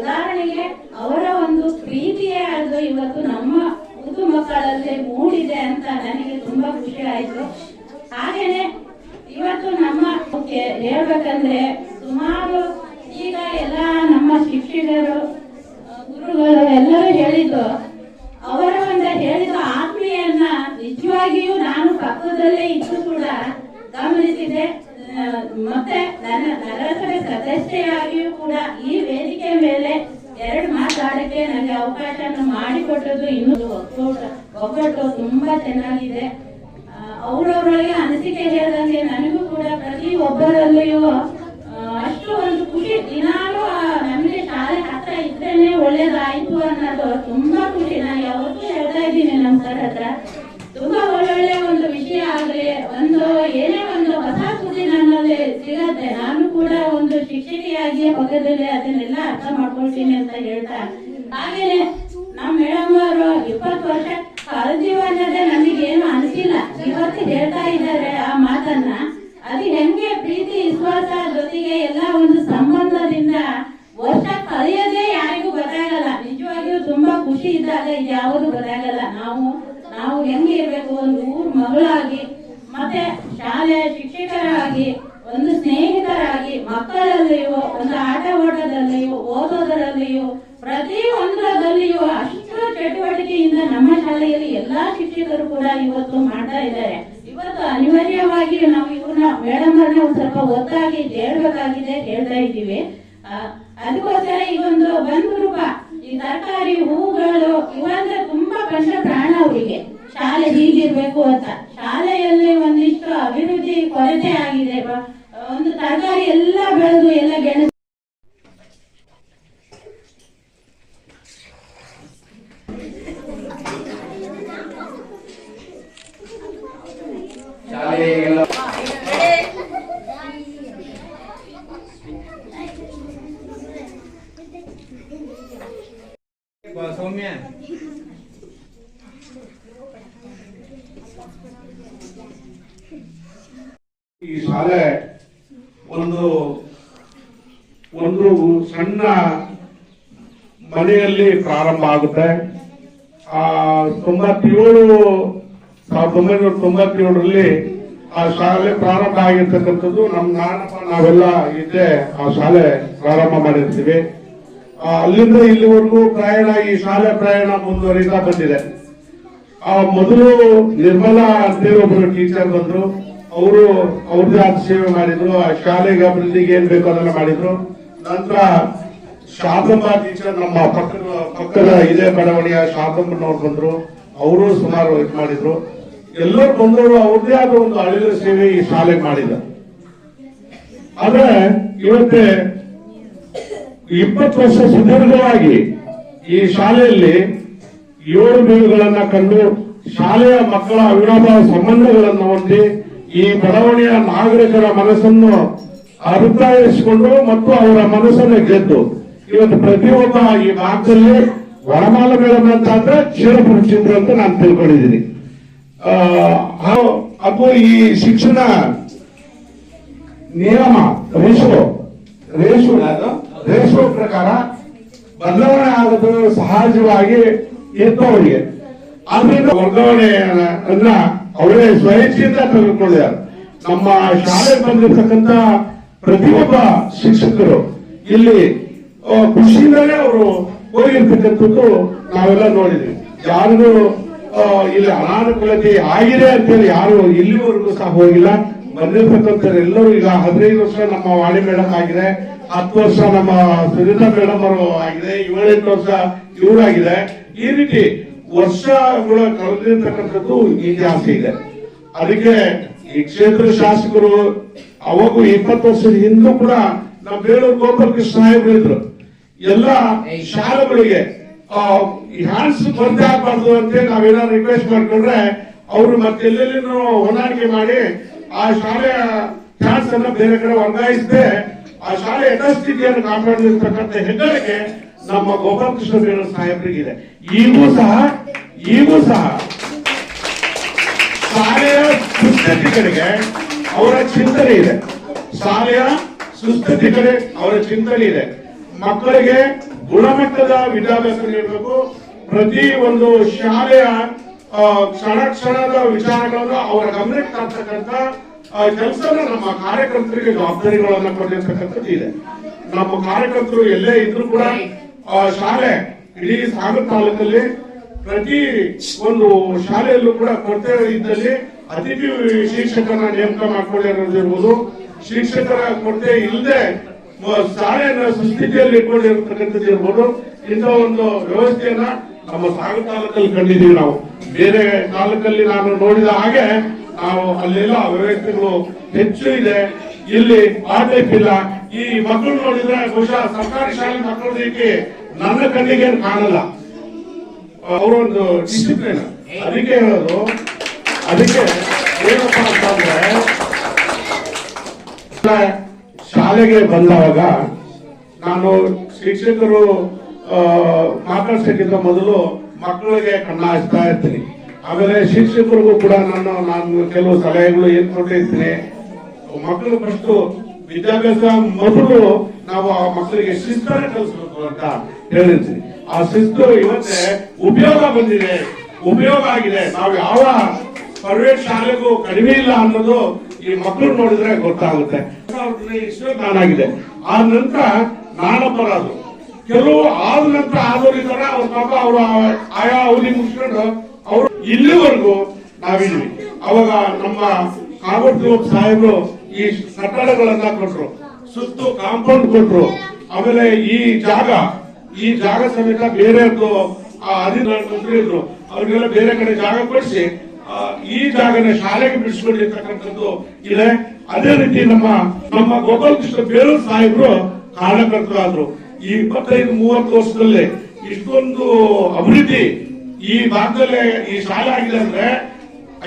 ಉದಾಹರಣೆಗೆ, ಅವರ ಒಂದು ಪ್ರೀತಿಯೇ ಅದು ಇವತ್ತು ನಮ್ಮ ಮುದ್ದು ಮೂಡಿದೆ ಅಂತ ನನಗೆ ತುಂಬಾ ಖುಷಿ ಆಯ್ತು. ಹಾಗೇನೆ ಇವತ್ತು ನಮ್ಮ ಹೇಳ್ಬೇಕಂದ್ರೆ ಸುಮಾರು ಈಗ ಎಲ್ಲ ನಮ್ಮ ಶಿಕ್ಷಕರು ಗುರುಗಳು ಎಲ್ಲರೂ ಹೇಳಿದ್ದು, ಅವರ ಒಂದು ಹೇಳಿದ ಆತ್ಮೀಯನ್ನ ನಿಜವಾಗಿಯೂ ನಾನು ಪಕ್ಕದಲ್ಲೇ ಇದ್ದು ಕೂಡ ಗಮನಿಸಿದೆ. ಮತ್ತೆ ನನ್ನ ನಗರಸಭೆ ಸದಸ್ಯೆಯಾಗಿಯೂ ಕೂಡ ಈ ವೇದಿಕೆ ಮೇಲೆ ಎರಡು ಮಾತಾಡಕ್ಕೆ ನನಗೆ ಅವಕಾಶ ಮಾಡಿಕೊಟ್ಟದ್ದು ಇನ್ನೂ ಒಕ್ಕೂಟ ಒಗ್ಗಟ್ಟು ತುಂಬಾ ಚೆನ್ನಾಗಿದೆ. ಅವ್ರವ್ರೊಳಗೆ ಅನಿಸಿಕೆ ಹೇಳ್ದಂಗೆ ನನಗೂ ಕೂಡ ಪ್ರತಿ ಒಬ್ಬರಲ್ಲಿಯೂ ಅಷ್ಟು ಒಂದು ಖುಷಿ. ದಿನಾಲೂ ನಮಗೆ ಶಾಲೆ ಹತ್ರ ಇದ್ರೇನೆ ಒಳ್ಳೇದಾಯ್ತು ಅನ್ನೋದು ತುಂಬಾ ಖುಷಿ. ನಾನು ಯಾವತ್ತೂ ಹೇಳ್ತಾ ಇದ್ದೀನಿ ನಮ್ಮ ಸರ್ ಹತ್ರ. ತುಂಬಾ ಒಳ್ಳೊಳ್ಳೆ ಒಂದು ವಿಷಯ ಆಗ್ಲಿ, ಒಂದು ಏನೇ ಸುದ್ದಿ ಸಿಗತ್ತೆ ನಾನು ಕೂಡ ಒಂದು ಶಿಕ್ಷಕಿಯಾಗಿ ಪಕ್ಕದಲ್ಲಿ ಅದನ್ನೆಲ್ಲ ಅರ್ಥ ಮಾಡ್ಕೊಳ್ತೀನಿ ಅಂತ ಹೇಳ್ತಾ. ಹಾಗೇನೆ ನಮ್ಮ ಮೇಡಮ್ ಅವರು ಇಪ್ಪತ್ತು ವರ್ಷ ಕಳೆದಿವಾಗ ನಮಗೇನು ಅನಿಸಿಲ್ಲ. ಇವತ್ತು ಹೇಳ್ತಾ ಇದ್ದಾರೆ ಆ ಮಾತನ್ನ. ಅದು ಹೆಂಗೆ ಪ್ರೀತಿ, ವಿಶ್ವಾಸ ಜೊತೆಗೆ ಎಲ್ಲ ಒಂದು ಸಂಬಂಧದಿಂದ ವರ್ಷ ಕಲಿಯೋದೇ ಯಾರಿಗೂ ಗೊತ್ತಾಗಲ್ಲ. ನಿಜವಾಗಿಯೂ ತುಂಬಾ ಖುಷಿ ಇದ್ದಾಗ ಇದು ಯಾವುದು ಗೊತ್ತಾಗಲ್ಲ. ನಾವು ನಾವು ಹೆಂಗೆ ಇರಬೇಕು? ಒಂದು ಊರ್ ಮಗಳಾಗಿ, ಮತ್ತೆ ಶಾಲೆ ಶಿಕ್ಷಕರಾಗಿ ಮಕ್ಕಳಲ್ಲಿಯೂ, ಒಂದು ಆಟ ಓಟದಲ್ಲಿಯೂ ಓದೋದರಲ್ಲಿಯೂ ಪ್ರತಿ ಒಂದರಲ್ಲಿಯೂ ಅಷ್ಟು ಚಟುವಟಿಕೆಯಿಂದ ನಮ್ಮ ಶಾಲೆಯಲ್ಲಿ ಎಲ್ಲಾ ಶಿಕ್ಷಕರು ಕೂಡ ಇವತ್ತು ಮಾಡ್ತಾ ಇದ್ದಾರೆ. ಇವತ್ತು ಅನಿವಾರ್ಯವಾಗಿ ನಾವು ಇವನ್ನ ಮೇಡಮ್ ಅವ್ರನ್ನ ಸ್ವಲ್ಪ ಒತ್ತಾಗಿ ಹೇಳ್ಬೇಕಾಗಿದೆ, ಹೇಳ್ತಾ ಇದ್ದೀವಿ. ಅದಕ್ಕೋಸ್ಕರ ಈ ಒಂದು ಬಂಧು ರೂಪ ಈ ತರಕಾರಿ, ಹೂಗಳು ಇವಂದ್ರೆ ತುಂಬಾ ಕಷ್ಟ ಪ್ರಾಣ ಅವರಿಗೆ. ಶಾಲೆ ಹೀಗಿರ್ಬೇಕು ಅಂತ. ಶಾಲೆಯಲ್ಲಿ ಒಂದಿಷ್ಟು ಅಭಿವೃದ್ಧಿ ಕೊರತೆ ಆಗಿದೆ. ಒಂದು ತರಕಾರಿ ಎಲ್ಲ ಬೆಳೆದು ಎಲ್ಲ ಗೆಣಸು ಶಾಲೆಗೆಲ್ಲ ಬಾ, ಸೌಮ್ಯ ಈ ಶಾಲೆ ಒಂದು ಒಂದು ಸಣ್ಣ ಮನೆಯಲ್ಲಿ ಪ್ರಾರಂಭ ಆಗುತ್ತೆ. ಆ ತೊಂಬತ್ತೇಳು, ಸಾವಿರದ ಒಂಬೈನೂರ ತೊಂಬತ್ತೇಳರಲ್ಲಿ ಆ ಶಾಲೆ ಪ್ರಾರಂಭ ಆಗಿರ್ತಕ್ಕಂಥದ್ದು. ನಮ್ಮ ನಾನಪ್ಪ, ನಾವೆಲ್ಲ ಇದ್ದೆ ಆ ಶಾಲೆ ಪ್ರಾರಂಭ ಮಾಡಿರ್ತೀವಿ. ಅಲ್ಲಿಂದ ಇಲ್ಲಿವರೆಗೂ ಪ್ರಯಾಣ, ಈ ಶಾಲೆ ಪ್ರಯಾಣ ಮುಂದುವರಿತಾ ಬಂದಿದೆ. ಆ, ಮೊದಲು ನಿರ್ಮಲಾ ಅಂತೇಳಿ ಒಬ್ಬರು ಟೀಚರ್ ಬಂದ್ರು. ಅವರು ಅವ್ರದ್ದೇ ಆದ ಸೇವೆ ಮಾಡಿದ್ರು, ಆ ಶಾಲೆಗೆ ಅಭಿವೃದ್ಧಿಗೆ ಏನ್ ಬೇಕು ಅದನ್ನ ಮಾಡಿದ್ರು. ನಂತರ ಶಾಬಮ್ಮ ಟೀಚರ್ ನಮ್ಮ ಪಕ್ಕದ ಪಕ್ಕದ ಇದೇ ಬಡಾವಣೆಯ ಶಾಬಮ್ಮನವ್ರು ಬಂದ್ರು. ಅವರು ಸುಮಾರು ಇದು ಮಾಡಿದ್ರು. ಎಲ್ಲರೂ ಬಂದವರು ಅವ್ರದೇ ಆದ ಒಂದು ಅಳಿಲ ಸೇವೆ ಈ ಶಾಲೆಗೆ ಮಾಡಿದ ಆದ್ರೆ ಇವತ್ತೇ ಇಪ್ಪತ್ತು ವರ್ಷ ಸುದೀರ್ಘವಾಗಿ ಈ ಶಾಲೆಯಲ್ಲಿ ಏಳು ಬೀಳುಗಳನ್ನ ಕಂಡು ಶಾಲೆಯ ಮಕ್ಕಳ ಅವಿನಾಭಾವ ಸಂಬಂಧಗಳನ್ನು ಹೊಂದಿ ಈ ಬಡಾವಣೆಯ ನಾಗರಿಕರ ಮನಸ್ಸನ್ನು ಅಭಿಪ್ರಾಯಿಸಿಕೊಂಡು ಮತ್ತು ಅವರ ಮನಸ್ಸನ್ನು ಗೆದ್ದು, ಇವತ್ತು ಪ್ರತಿಯೊಬ್ಬ ಈ ಭಾಗದಲ್ಲಿ ವರಮಾಲ ಮೇಳಂ ಅಂತ ಅಂದ್ರೆ ಚಿರಪರಿಚಿತರು ಅಂತ ನಾನು ತಿಳ್ಕೊಂಡಿದ್ದೀನಿ. ಅದು ಈ ಶಿಕ್ಷಣ ನಿಯಮ, ರೇಷೋ ರೇಷೋ ರೇಷೋ ಪ್ರಕಾರ ಬದಲಾವಣೆ ಆಗೋದು ಸಹಜವಾಗಿ ಎದ್ದವರಿಗೆ ಆದ್ರಿಂದ ವರ್ಗಾವಣೆಯನ್ನ ಅವರೇ ಸ್ವಇಚ್ಛೆಯಿಂದ ತೆಗೆದುಕೊಂಡಿದ್ದಾರೆ ನಮ್ಮ ಶಾಲೆ ಬಂದಿರತಕ್ಕಂತ ಪ್ರತಿಯೊಬ್ಬ ಶಿಕ್ಷಕರು ಇಲ್ಲಿ ಖುಷಿಯಿಂದಲೇ ಅವರು ಹೋಗಿರ್ತಕ್ಕಂಥದ್ದು ನಾವೆಲ್ಲ ನೋಡಿದ್ವಿ. ಯಾರಿಗೂ ಇಲ್ಲಿ ಅನಾನುಕೂಲತೆ ಆಗಿದೆ ಅಂತೇಳಿ ಯಾರು ಇಲ್ಲಿವರೆಗೂ ಸಹ ಹೋಗಿಲ್ಲ. ಬಂದಿರ್ತಕ್ಕಂಥ ಎಲ್ಲರೂ ಈಗ ಹದಿನೈದು ವರ್ಷ ನಮ್ಮ ವಾಣಿ ಮೇಡಮ್ ಆಗಿದೆ. ಹತ್ತು ವರ್ಷ ನಮ್ಮ ಸುನೀತಾ ಮೇಡಮ್ ಅವರು ಆಗಿದೆ. ಏಳೆಂಟು ವರ್ಷ ಇವರಾಗಿದೆ. ಈ ರೀತಿ ವರ್ಷಗಳ ಕಳೆದಿರ್ತಕ್ಕಂಥದ್ದು ಇತಿಹಾಸ ಇದೆ. ಅದಕ್ಕೆ ಈ ಕ್ಷೇತ್ರ ಶಾಸಕರು ಅವಾಗೂ ಇಪ್ಪತ್ತು ವರ್ಷದ ಹಿಂದೂ ಕೂಡ ನಮ್ಮ ಬೇಳೂರು ಗೋಪಾಲಕೃಷ್ಣ ಸಾಹೇಬ್ರು ಇದ್ರು. ಎಲ್ಲ ಶಾಲೆಗಳಿಗೆ ಹ್ಯಾಂಡ್ಸ್ ಬಂದೇ ಆಗ್ಬಾರ್ದು ಅಂತ ನಾವೇನಾದ್ರು ರಿಕ್ವೆಸ್ಟ್ ಮಾಡ್ಕೊಂಡ್ರೆ ಅವರು ಮತ್ತೆ ಎಲ್ಲೆಲ್ಲಿನೂ ಹೊಂದಾಣಿಕೆ ಮಾಡಿ ಆ ಶಾಲೆಯ ಹ್ಯಾಂಡ್ಸ್ ಅನ್ನ ಬೇರೆ ಕಡೆ ವರ್ಗಾಯಿಸದೆ ಆ ಶಾಲೆ ಯಥಸ್ಥಿತಿಯನ್ನು ಕಾಪಾಡಿರ್ತಕ್ಕಂಥ ಹೆಗ್ಗಳಿಕೆ ನಮ್ಮ ಗೋಪಾಲಕೃಷ್ಣ ಬೇಡ ಸಾಹೇಬರಿಗಿದೆ. ಈಗೂ ಸಹ ಈಗೂ ಸಹ ಶಾಲೆಯ ಸುಸ್ಥಿತಿಗಳಿಗೆ ಅವರ ಚಿಂತನೆ ಇದೆ. ಶಾಲೆಯ ಸುಸ್ಥಿತಿ ಕಡೆ ಅವರ ಚಿಂತನೆ ಇದೆ. ಮಕ್ಕಳಿಗೆ ಗುಣಮಟ್ಟದ ವಿದ್ಯಾಭ್ಯಾಸ ನೀಡಬೇಕು. ಪ್ರತಿ ಒಂದು ಶಾಲೆಯ ಕ್ಷಣ ಕ್ಷಣದ ವಿಚಾರಗಳನ್ನು ಅವರ ಗಮನಕ್ಕೆ ತರ್ತಕ್ಕಂಥ ಕೆಲಸ ನಮ್ಮ ಕಾರ್ಯಕರ್ತರಿಗೆ ಜವಾಬ್ದಾರಿಗಳನ್ನ ಕೊಟ್ಟಿರ್ತಕ್ಕಂಥದ್ದು ಇದೆ. ನಮ್ಮ ಕಾರ್ಯಕರ್ತರು ಎಲ್ಲೇ ಇದ್ರು ಕೂಡ ಶಾಲೆ ಇಡೀ ಸಾಗರ ತಾಲೂಕಲ್ಲಿ ಪ್ರತಿ ಒಂದು ಶಾಲೆಯಲ್ಲೂ ಕೂಡ ಕೊರತೆ ಇದ್ದಲ್ಲಿ ಅತಿಥಿ ಶಿಕ್ಷಕರನ್ನ ನೇಮಕ ಮಾಡಿಕೊಂಡಿರೋದಿರ್ಬೋದು ಶಿಕ್ಷಕರ ಕೊರತೆ ಇಲ್ಲದೆ ಶಾಲೆಯನ್ನ ಸುಸ್ಥಿತಿಯಲ್ಲಿ ಇಟ್ಕೊಂಡಿರ್ತಕ್ಕಂಥದ್ದು ಇರ್ಬೋದು. ಇಂಥ ಒಂದು ವ್ಯವಸ್ಥೆಯನ್ನ ನಮ್ಮ ಸಾಗರ ತಾಲೂಕಲ್ಲಿ ಕಂಡಿದ್ದೀವಿ ನಾವು. ಬೇರೆ ತಾಲೂಕಲ್ಲಿ ನಾನು ನೋಡಿದ ಹಾಗೆ ನಾವು ಅಲ್ಲೆಲ್ಲ ವ್ಯವಸ್ಥೆಗಳು ಹೆಚ್ಚು ಇದೆ. ಇಲ್ಲಿ ಆ ಇಲ್ಲ. ಈ ಮಕ್ಕಳು ನೋಡಿದ್ರೆ ಬಹುಶಃ ಸರ್ಕಾರಿ ಶಾಲೆ ಮಕ್ಕಳಿಗೆ ನನ್ನ ಕಣ್ಣಿಗೆ ಕಾಣಲ್ಲ. ಅವರೊಂದು ಡಿಸಿಪ್ಲಿನ್ ಅದಕ್ಕೆ ಹೇಳೋದು, ಅದಕ್ಕೆ ಏನಪ್ಪ ಅಂತಂದ್ರೆ ಶಾಲೆಗೆ ಬಂದಾಗ ನಾನು ಶಿಕ್ಷಕರು ಮಾತಾಡ್ಸಕ್ಕಿಂತ ಮೊದಲು ಮಕ್ಕಳಿಗೆ ಕಣ್ಣ ಹಚ್ತಾ ಇರ್ತೀನಿ. ಆಮೇಲೆ ಶಿಕ್ಷಕರಿಗೂ ಕೂಡ ನಾನು ನಾನು ಕೆಲವು ಸಲಹೆಗಳು ಏನ್ ಕೊಟ್ಟಿರ್ತೀನಿ. ಮಕ್ಕಳು ಫಸ್ಟ್ ವಿದ್ಯಾಭ್ಯಾಸ ಮೊದಲು ನಾವು ಆ ಮಕ್ಕಳಿಗೆ ಶಿಸ್ತನ್ನ ಕಲಿಸ್ಬೇಕು ಅಂತ ಹೇಳಿದ್ವಿ. ಆ ಶಿಸ್ತು ಇವತ್ತೆ ಉಪಯೋಗ ಬಂದಿದೆ. ಉಪಯೋಗ ಆಗಿದೆ. ನಾವು ಯಾವ ಪ್ರೈವೇಟ್ ಶಾಲೆಗೂ ಕಡಿಮೆ ಇಲ್ಲ ಅನ್ನೋದು ಈ ಮಕ್ಕಳು ನೋಡಿದ್ರೆ ಗೊತ್ತಾಗುತ್ತೆ. ನಾನಾಗಿದೆ ಆ ನಂತರ ನಾನೊಬ್ಬರಾದ್ರು ಕೆಲವು ಆದ ನಂತರ ಆದವರು ಇದ್ದಾರೆ. ಅವ್ರ ಪಾಪ ಅವರು ಆಯಾ ಅವಧಿ ಮುಗಿಸ್ಕೊಂಡು ಅವರು ಇಲ್ಲಿವರೆಗೂ ನಾವಿದ್ವಿ ಅವಾಗ ನಮ್ಮ ಕಾಗೋಟ್ ಸಾಹೇಬರು ಈ ಕಟ್ಟಡಗಳನ್ನ ಕೊಟ್ರು, ಸುತ್ತು ಕಾಂಪೌಂಡ್ ಕೊಟ್ರು, ಆಮೇಲೆ ಈ ಜಾಗ ಈ ಜಾಗ ಸಮೇತ ಬೇರೆ ಅಧಿಕಾರಿ ಇದ್ರು. ಅವ್ರಿಗೆಲ್ಲ ಬೇರೆ ಕಡೆ ಜಾಗ ಕೊಡಿಸಿ ಈ ಜಾಗನ ಶಾಲೆಗೆ ಬಿಡಿಸ್ಕೊಂಡಿರ್ತಕ್ಕಂಥದ್ದು ಇದೆ. ಅದೇ ರೀತಿ ನಮ್ಮ ನಮ್ಮ ಗೋಪಾಲ ಕೃಷ್ಣ ಬೇಲೂರು ಸಾಹೇಬರು ಕಾರಣಕರ್ತರಾದ್ರು. ಈ ಇಪ್ಪತ್ತೈದು, ಮೂವತ್ತು ವರ್ಷದಲ್ಲಿ ಇಷ್ಟೊಂದು ಅಭಿವೃದ್ಧಿ ಈ ಭಾಗದಲ್ಲೇ ಈ ಶಾಲೆ ಆಗಿದೆ ಅಂದ್ರೆ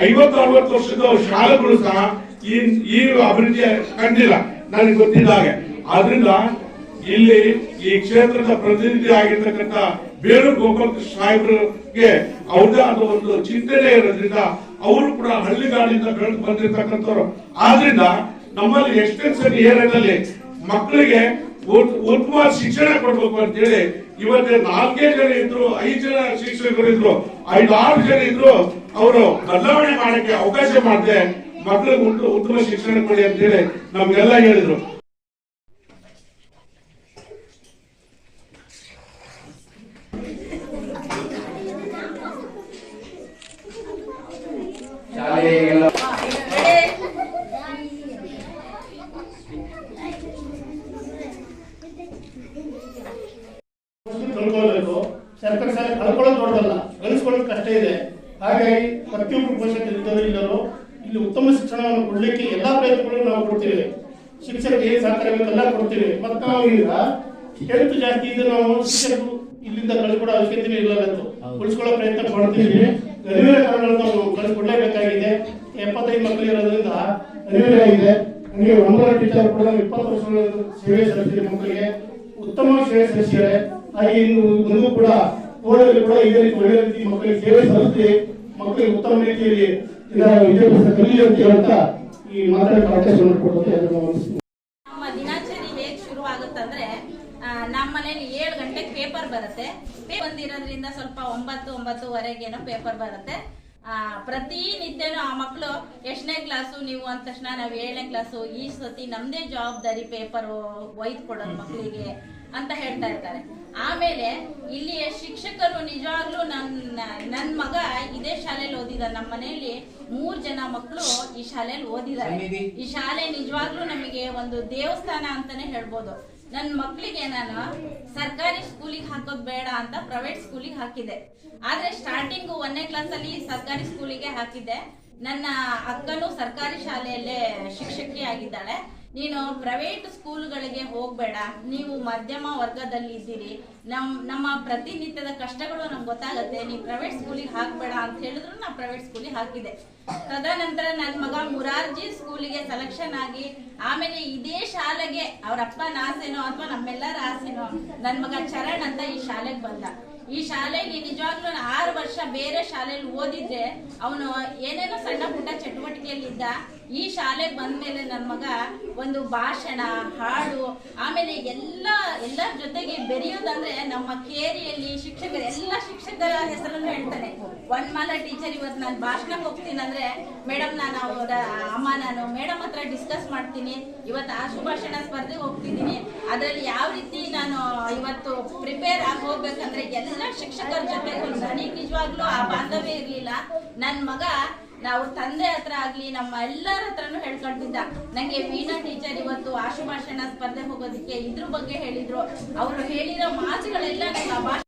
ಐವತ್ತು, ಅರವತ್ತು ವರ್ಷದ ಶಾಲೆಗಳು ಸಹ ಈ ಅಭಿವೃದ್ಧಿ ಕಂಡಿಲ್ಲ. ನನಗೆ ಗೊತ್ತಿದ್ದ ಹಾಗೆ. ಆದ್ರಿಂದ ಇಲ್ಲಿ ಈ ಕ್ಷೇತ್ರದ ಪ್ರತಿನಿಧಿ ಆಗಿರ್ತಕ್ಕಂಥ ಬೇರು ಗೋಪಾಲ ಕೃಷ್ಣ ಸಾಹೇಬ್ರಿಗೆ ಅವ್ರದೇ ಆದ ಒಂದು ಚಿಂತನೆ ಇರೋದ್ರಿಂದ ಅವರು ಕೂಡ ಹಳ್ಳಿಗಾಡಿಂದ ಬೆಳೆದು ಬಂದಿರತಕ್ಕಂಥವ್ರು. ಆದ್ರಿಂದ ನಮ್ಮಲ್ಲಿ ಎಕ್ಸ್ಟೆನ್ಷನ್ ಏರಿಯಾದಲ್ಲಿ ಮಕ್ಕಳಿಗೆ ಉತ್- ಉತ್ತಮ ಶಿಕ್ಷಣ ಕೊಡ್ಬೇಕು ಅಂತ ಹೇಳಿ ಇವತ್ತೇ ನಾಲ್ಕೇ ಜನ ಇದ್ರು, ಐದು ಜನ ಶಿಕ್ಷಕರು ಇದ್ರು ಆರು ಜನ ಇದ್ರು, ಅವರು ಬದಲಾವಣೆ ಮಾಡಕ್ಕೆ ಅವಕಾಶ ಮಾಡದೆ ಮಕ್ಕಳಿಗೆ ಉಂಟು ಉತ್ತಮ ಶಿಕ್ಷಣ ಕೊಡಿ ಅಂತ ಹೇಳಿ ನಮ್ಗೆಲ್ಲ ಹೇಳಿದ್ರು. ಸರ್ಕಾರ ಶಾಲೆ ಕಳ್ಕೊಳ್ಳೋದು ದೊಡ್ಡದಲ್ಲ ಗಳಿಸ್ಕೊಳ್ಳೋದು ಕಷ್ಟ ಇದೆ ಹಾಗಾಗಿ ಪ್ರತಿಯೊಬ್ಬರು ಭವಿಷ್ಯದಲ್ಲಿ ಇದ್ದವರು ಇಲ್ಲರು ಇಲ್ಲಿ ಉತ್ತಮ ಶಿಕ್ಷಣವನ್ನು ಕೊಡ್ಲಿಕ್ಕೆ ಎಲ್ಲಾ ಪ್ರಯತ್ನಗಳನ್ನು ನಾವು ಕೊಡ್ತೀವಿ ಶಿಕ್ಷಕರಿಗೆ ಏನ್ ಸಹಕಾರ ಬೇಕೆಲ್ಲ ಕೊಡ್ತೀವಿ ಮತ್ತೆ ನಾವು ಈಗ ಟೆಂತ್ ಜಾಸ್ತಿ ಇದೆ ನಾವು ಶಿಕ್ಷಕರು ಇಲ್ಲಿಂದ ಕಳ್ಕೊಡೋ ಅವಶ್ಯಕತೆ ಇಲ್ಲ ಅಂತ ಉಳಿಸ್ಕೊಳ್ಳೋ ಪ್ರಯತ್ನ ಮಾಡ್ತೀವಿ. ಅನಿವಾರ್ಯ ಕಾರಣಗಳನ್ನು ನಾವು ಕಳ್ಕೊಡ್ಲೇಬೇಕಾಗಿದೆ ಎಪ್ಪತ್ತೈದು ಮಕ್ಕಳು ಇರೋದ್ರಿಂದ ಅನಿವಾರ್ಯ ಇದೆ. ನನಗೆ ಒಂದರ ಟೀಚರ್ ಕೂಡ ಇಪ್ಪತ್ತು ವರ್ಷಗಳ ಸೇವೆ ಸಲ್ಲಿಸಿದ ಮಕ್ಕಳಿಗೆ. ಉತ್ತಮ ಸೇವೆ ಸಲ್ಲಿಸಿದ್ದಾರೆ. ಹಾಗೆ ಇನ್ನು ಮುಂದೂ ಕೂಡ ಓದಲು ಕೂಡ ಇದೇ ರೀತಿ ಒಳ್ಳೆ ರೀತಿ ಮಕ್ಕಳಿಗೆ ಸೇವೆ ಸಲ್ಲಿಸಿ ಮಕ್ಕಳಿಗೆ ಉತ್ತಮ ರೀತಿಯಲ್ಲಿ ಇದರ ವಿದ್ಯಾಭ್ಯಾಸ ಕಲಿಯುವಂತೆ ಹೇಳ್ತಾ ಈ ಮಾತಾಡಕ್ಕೆ ಅವಕಾಶ ಮಾಡಿಕೊಡುತ್ತೆ ಅದನ್ನು ವಂದಿಸ್ತೀನಿ. ನಮ್ಮ ದಿನಾಚರಿ ಹೇಗ್ ಶುರು ಆಗುತ್ತಂದ್ರೆ ಆ, ನಮ್ಮ ಮನೇಲಿ ಏಳು ಗಂಟೆಗೆ ಪೇಪರ್ ಬರುತ್ತೆ. ಬಂದಿರೋದ್ರಿಂದ ಸ್ವಲ್ಪ ಒಂಬತ್ತು ಒಂಬತ್ತುವರೆಗೇನೋ ಪೇಪರ್ ಬರುತ್ತೆ. ಆ, ಪ್ರತಿನಿತ್ಯನೂ ಆ ಮಕ್ಕಳು ಎಷ್ಟನೇ ಕ್ಲಾಸು ನೀವು ಅಂದ ತಕ್ಷಣ ನಾವು ಏಳನೇ ಕ್ಲಾಸು ಈ ಸತಿ ನಮ್ದೇ ಜವಾಬ್ದಾರಿ ಪೇಪರ್ ಒಯ್ದು ಕೊಡೋದು ಮಕ್ಕಳಿಗೆ ಅಂತ ಹೇಳ್ತಾ ಇರ್ತಾರೆ. ಆಮೇಲೆ ಇಲ್ಲಿ ಶಿಕ್ಷಕರು ನಿಜವಾಗ್ಲೂ ನನ್ನ ನನ್ನ ಮಗ ಇದೇ ಶಾಲೆಯಲ್ಲಿ ಓದಿದ ನಮ್ಮ ಮನೆಯಲ್ಲಿ ಮೂರ್ ಜನ ಮಕ್ಕಳು ಈ ಶಾಲೆಯಲ್ಲಿ ಓದಿದ್ದಾರೆ ಈ ಶಾಲೆ ನಿಜವಾಗ್ಲೂ ನಮಗೆ ಒಂದು ದೇವಸ್ಥಾನ ಅಂತಾನೆ ಹೇಳ್ಬೋದು. ನನ್ನ ಮಕ್ಕಳಿಗೆ ನಾನು ಸರ್ಕಾರಿ ಸ್ಕೂಲಿಗೆ ಹಾಕೋದ್ ಬೇಡ ಅಂತ ಪ್ರೈವೇಟ್ ಸ್ಕೂಲಿಗೆ ಹಾಕಿದೆ. ಆದ್ರೆ ಸ್ಟಾರ್ಟಿಂಗ್ ಒಂದನೇ ಕ್ಲಾಸ್ ಅಲ್ಲಿ ಸರ್ಕಾರಿ ಸ್ಕೂಲಿಗೆ ಹಾಕಿದ್ದೆ ನನ್ನ ಅಕ್ಕನು ಸರ್ಕಾರಿ ಶಾಲೆಯಲ್ಲೇ ಶಿಕ್ಷಕಿ ಆಗಿದ್ದಾಳೆ. ನೀನು ಪ್ರೈವೇಟ್ ಸ್ಕೂಲ್ಗಳಿಗೆ ಹೋಗ್ಬೇಡ. ನೀವು ಮಧ್ಯಮ ವರ್ಗದಲ್ಲಿ ಇದ್ದೀರಿ. ನಮ್, ನಮ್ಮ ಪ್ರತಿನಿತ್ಯದ ಕಷ್ಟಗಳು ನಮ್ಗೆ ಗೊತ್ತಾಗತ್ತೆ. ನೀವು ಪ್ರೈವೇಟ್ ಸ್ಕೂಲಿಗೆ ಹಾಕ್ಬೇಡ ಅಂತ ಹೇಳಿದ್ರು ನಾ ಪ್ರೈವೇಟ್ ಸ್ಕೂಲಿಗೆ ಹಾಕಿದೆ. ತದನಂತರ ನನ್ನ ಮಗ ಮುರಾರ್ಜಿ ಸ್ಕೂಲಿಗೆ ಸೆಲೆಕ್ಷನ್ ಆಗಿ ಆಮೇಲೆ ಇದೇ ಶಾಲೆಗೆ ಅವ್ರ ಅಪ್ಪನ ಆಸೆನೋ ಅಥವಾ ನಮ್ಮೆಲ್ಲರ ಆಸೆನೋ ನನ್ನ ಮಗ ಚರಣ್ ಅಂತ ಈ ಶಾಲೆಗೆ ಬಂದ. ಈ ಶಾಲೆಯಲ್ಲಿ ನಿಜವಾಗ್ಲೂ ಆರು ವರ್ಷ ಬೇರೆ ಶಾಲೆಯಲ್ಲಿ ಓದಿದ್ರೆ ಅವನು ಏನೇನೋ ಸಣ್ಣ ಪುಟ್ಟ ಚಟುವಟಿಕೆಯಲ್ಲಿದ್ದ ಈ ಶಾಲೆಗೆ ಬಂದ್ಮೇಲೆ ನನ್ನ ಮಗ ಒಂದು ಭಾಷಣ, ಹಾಡು, ಆಮೇಲೆ ಎಲ್ಲ ಎಲ್ಲರ ಜೊತೆಗೆ ಬೆರೆಯೋದಂದ್ರೆ ನಮ್ಮ ಕೇರಿಯಲ್ಲಿ ಶಿಕ್ಷಕರು, ಎಲ್ಲ ಶಿಕ್ಷಕರ ಹೆಸರನ್ನು ಹೇಳ್ತಾನೆ. ವನ್ಮಾಲ ಟೀಚರ್ ಇವತ್ತು ನಾನು ಭಾಷಣಕ್ಕೆ ಹೋಗ್ತೀನಿ ಅಂದ್ರೆ ಮೇಡಮ್ ನಾನು ಅವರ ಅಮ್ಮ, ನಾನು ಮೇಡಮ್ ಹತ್ರ ಡಿಸ್ಕಸ್ ಮಾಡ್ತೀನಿ. ಇವತ್ತು ಆ ಸುಭಾಷಣ ಸ್ಪರ್ಧೆಗೆ ಹೋಗ್ತಿದ್ದೀನಿ. ಅದರಲ್ಲಿ ಯಾವ ರೀತಿ ನಾನು ಇವತ್ತು ಪ್ರಿಪೇರ್ ಆಗಿ ಹೋಗ್ಬೇಕಂದ್ರೆ, ಎಲ್ಲ ಶಿಕ್ಷಕರ ಜೊತೆ ನನಗೆ ನಿಜವಾಗ್ಲೂ ಆ ಬಾಂಧವ್ಯ ಇರಲಿಲ್ಲ. ನನ್ನ ಮಗ ನಾವು ತಂದೆ ಹತ್ರ ಆಗ್ಲಿ, ನಮ್ಮ ಎಲ್ಲರ ಹತ್ರನೂ ಹೇಳ್ಕೊಂಡಿದ್ದ ನಂಗೆ ವೀಣಾ ಟೀಚರ್ ಇವತ್ತು ಆಶು ಭಾಷಣ ಸ್ಪರ್ಧೆ ಹೋಗೋದಿಕ್ಕೆ ಇದ್ರ ಬಗ್ಗೆ ಹೇಳಿದ್ರು. ಅವರು ಹೇಳಿರೋ ಮಾತುಗಳೆಲ್ಲ ನನ್ನ